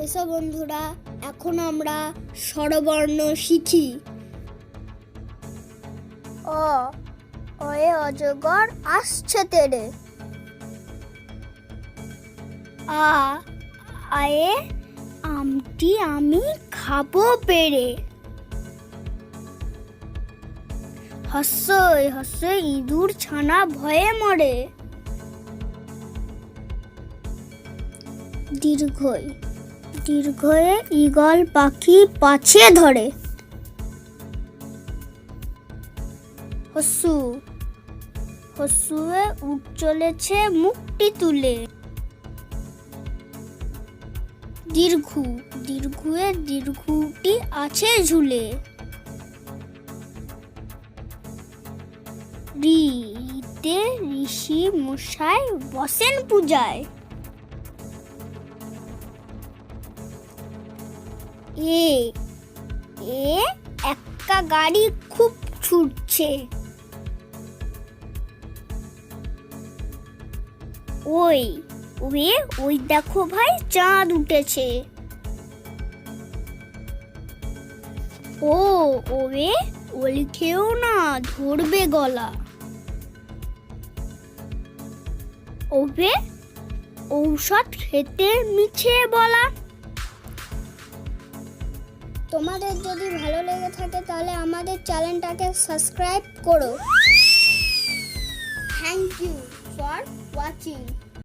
এসো বন্ধুরা, এখন আমরা স্বরবর্ণ শিখি। অ, অয়ে অজগর আসছে তেরে। আ, আয়ে আমটি আমি খাব পেরে। হস্যই হস্যই, ইঁদুর ছানা ভয়ে মরে। দীর্ঘই। দীর্ঘয়ে ঈগল পাখি পাছে ধরে। হসু হস্যুয়ে উঠ চলেছে মুখটি তুলে। দীর্ঘু, দীর্ঘুয়ে দীর্ঘুটি আছে ঝুলে। রিতে ঋষি মশাই বসেন পূজায়। এ এ, একটা গাড়ি খুব ছুটছে। ওই, ওয়ে, ওই দেখো ভাই, চাঁদ উঠেছে। ও, ওয়ে, ওলি খেও না, ধরবে গলা। ওবে ঔষধ খেতে মিছে বলা। তোমাদের যদি ভালো লেগে থাকে তাহলে আমাদের চ্যানেলটাকে সাবস্ক্রাইব করো। Thank you for watching